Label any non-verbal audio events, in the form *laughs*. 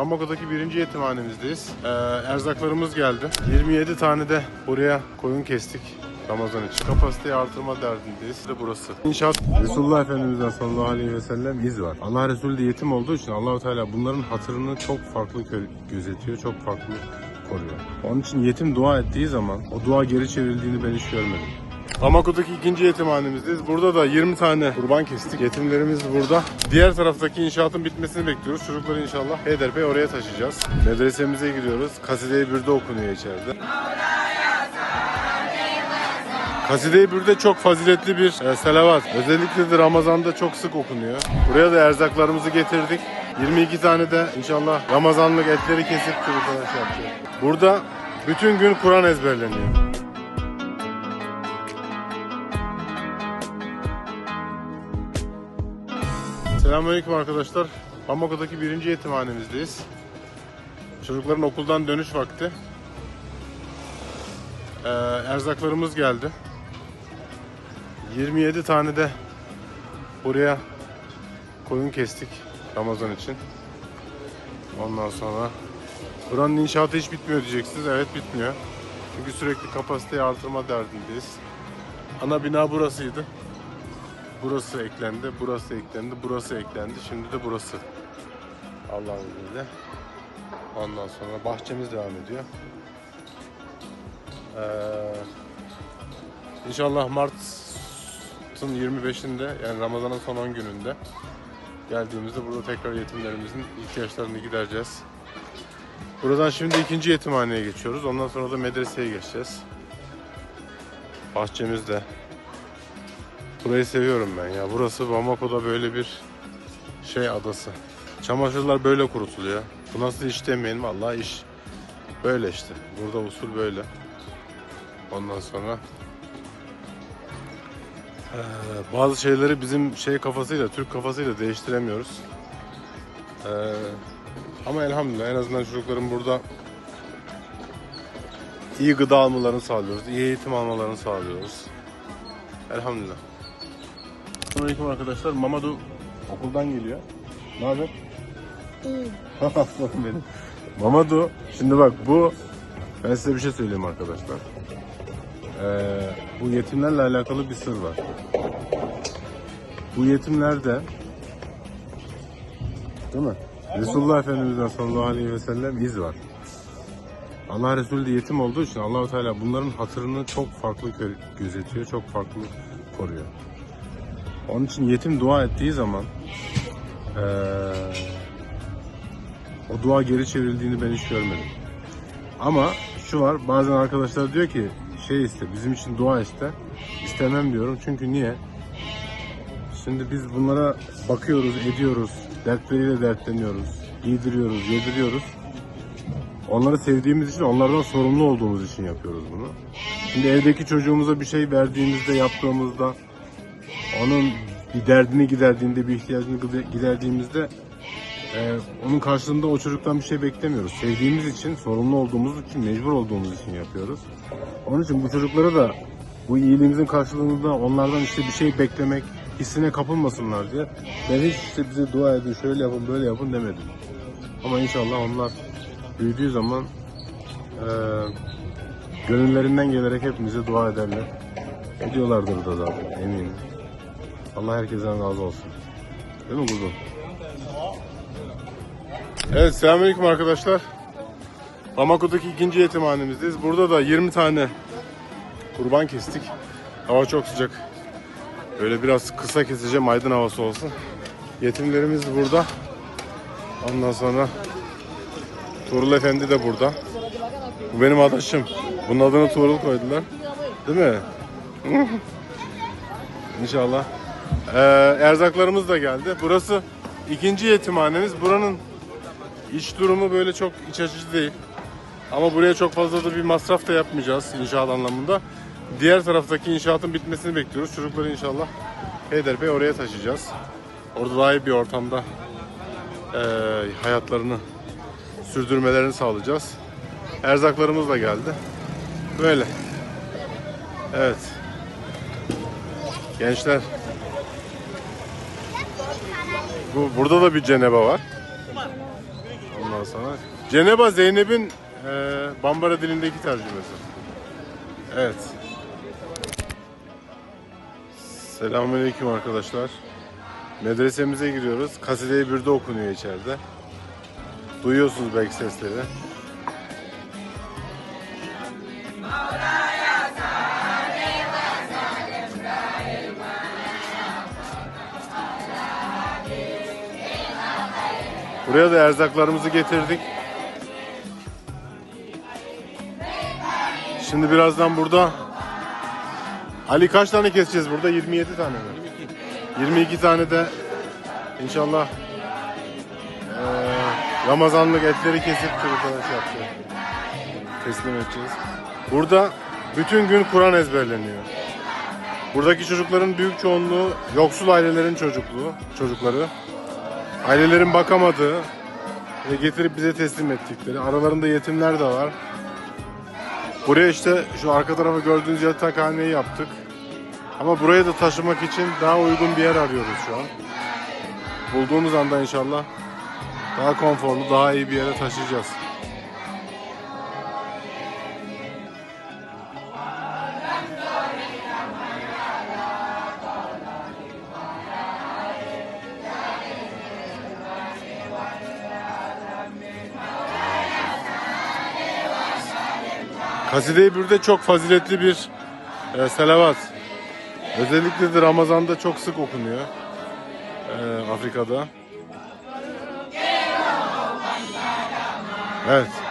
Bambako'daki birinci yetimhanemizdeyiz. Ee, erzaklarımız geldi. 27 tane de buraya koyun kestik. Ramazan için. Kapasiteyi artırma derdindeyiz. De burası. İnşaat Resulullah Efendimiz'den sallallahu aleyhi ve sellem iz var. Allah Resulü de yetim olduğu için Allahu Teala bunların hatırını çok farklı gözetiyor, çok farklı koruyor. Onun için yetim dua ettiği zaman o dua geri çevrildiğini ben hiç görmedim. Bamako'daki ikinci yetimhanemizdeyiz. Burada da 20 tane kurban kestik. Yetimlerimiz burada. Diğer taraftaki inşaatın bitmesini bekliyoruz. Çocukları inşallah peyderpey oraya taşıyacağız. Medresemize gidiyoruz. Kaside-i Bürde okunuyor içeride. Kaside-i Bürde çok faziletli bir e, selavat. Özellikle de Ramazan'da çok sık okunuyor. Buraya da erzaklarımızı getirdik. 22 tane de inşallah Ramazanlık etleri kesip çocuklara şey yapacağız. Burada bütün gün Kur'an ezberleniyor. Selamünaleyküm arkadaşlar. Bamako'daki birinci yetimhanemizdeyiz. Çocukların okuldan dönüş vakti. Ee, erzaklarımız geldi. 27 tane de buraya koyun kestik Ramazan için. Ondan sonra buranın inşaatı hiç bitmiyor diyeceksiniz. Evet bitmiyor. Çünkü sürekli kapasiteyi artırma derdindeyiz. Ana bina burasıydı. Burası eklendi, burası eklendi, burası eklendi. Şimdi de burası. Allah'ın izniyle. Ondan sonra bahçemiz devam ediyor. Ee, inşallah Mart'ın 25'inde yani Ramazan'ın son 10 gününde geldiğimizde burada tekrar yetimlerimizin ihtiyaçlarını gidereceğiz. Buradan şimdi ikinci yetimhaneye geçiyoruz. Ondan sonra da medreseye geçeceğiz. Bahçemizde. Burayı seviyorum ben ya. Burası Bamako'da böyle bir şey adası. Çamaşırlar böyle kurutuluyor. Bu nasıl iş demeyin vallahi iş. Böyle işte. Burada usul böyle. Ondan sonra eee, bazı şeyleri bizim şey kafasıyla, Türk kafasıyla değiştiremiyoruz. Eee, ama elhamdülillah en azından çocukların burada iyi gıda almalarını sağlıyoruz, iyi eğitim almalarını sağlıyoruz. Elhamdülillah. Selamünaleyküm arkadaşlar. Mamadu okuldan geliyor. Ne haber? İyi. *laughs* Aslanım benim. Mamadu, şimdi bak bu, ben size bir şey söyleyeyim arkadaşlar. Ee, bu yetimlerle alakalı bir sır var. Bu yetimlerde, değil mi? Resulullah Efendimiz'den sallallahu aleyhi ve sellem iz var. Allah Resulü de yetim olduğu için Allahu Teala bunların hatırını çok farklı gö- gözetiyor, çok farklı koruyor. Onun için yetim dua ettiği zaman eee o dua geri çevrildiğini ben hiç görmedim. Ama şu var bazen arkadaşlar diyor ki şey iste bizim için dua iste. İstemem diyorum çünkü niye? Şimdi biz bunlara bakıyoruz, ediyoruz, dertleriyle dertleniyoruz, giydiriyoruz, yediriyoruz. Onları sevdiğimiz için, onlardan sorumlu olduğumuz için yapıyoruz bunu. Şimdi evdeki çocuğumuza bir şey verdiğimizde, yaptığımızda, onun bir derdini giderdiğinde, bir ihtiyacını gide- giderdiğimizde ee, onun karşılığında o çocuktan bir şey beklemiyoruz. Sevdiğimiz için, sorumlu olduğumuz için, mecbur olduğumuz için yapıyoruz. Onun için bu çocuklara da bu iyiliğimizin karşılığında onlardan işte bir şey beklemek hissine kapılmasınlar diye ben hiç işte bize dua edin, şöyle yapın, böyle yapın demedim. Ama inşallah onlar büyüdüğü zaman eee gönüllerinden gelerek hepimize dua ederler. Ediyorlardır da zaten eminim. Allah herkesten razı olsun. Değil mi kuzum? Evet selamünaleyküm arkadaşlar. Bamako'daki ikinci yetimhanemizdeyiz. Burada da 20 tane kurban kestik. Hava çok sıcak. Böyle biraz kısa keseceğim aydın havası olsun. Yetimlerimiz burada. Ondan sonra Tuğrul Efendi de burada. Bu benim adaşım. Bunun adını Tuğrul koydular. Değil mi? *laughs* İnşallah. Ee, erzaklarımız da geldi. Burası ikinci yetimhanemiz. Buranın İç durumu böyle çok iç açıcı değil. Ama buraya çok fazla da bir masraf da yapmayacağız inşaat anlamında. Diğer taraftaki inşaatın bitmesini bekliyoruz. Çocukları inşallah peyderpey oraya taşıyacağız. Orada daha iyi bir ortamda eee, hayatlarını sürdürmelerini sağlayacağız. Erzaklarımız da geldi. Böyle. Evet. Gençler. Bu burada da bir cenebe var. Ondan sana. Ceneba Zeynep'in e, Bambara dilindeki tercümesi. Evet. Selamünaleyküm arkadaşlar. Medresemize giriyoruz. Kaside-i Bürde okunuyor içeride. Duyuyorsunuz belki sesleri. Buraya da erzaklarımızı getirdik. Şimdi birazdan burada Ali kaç tane keseceğiz burada? 27 tane mi? 22 tane de inşallah eee, Ramazanlık etleri kesip çocuklara şey yapacağız. Teslim edeceğiz. Burada bütün gün Kur'an ezberleniyor. Buradaki çocukların büyük çoğunluğu yoksul ailelerin çocukluğu, çocukları. Ailelerin bakamadığı ve getirip bize teslim ettikleri. Aralarında yetimler de var. Buraya işte şu arka tarafa gördüğünüz yatakhaneyi yaptık. Ama burayı da taşımak için daha uygun bir yer arıyoruz şu an. Bulduğumuz anda inşallah daha konforlu, daha iyi bir yere taşıyacağız. Kaside-i çok faziletli bir e, selavat. Özellikle de Ramazan'da çok sık okunuyor e, Afrika'da. Evet.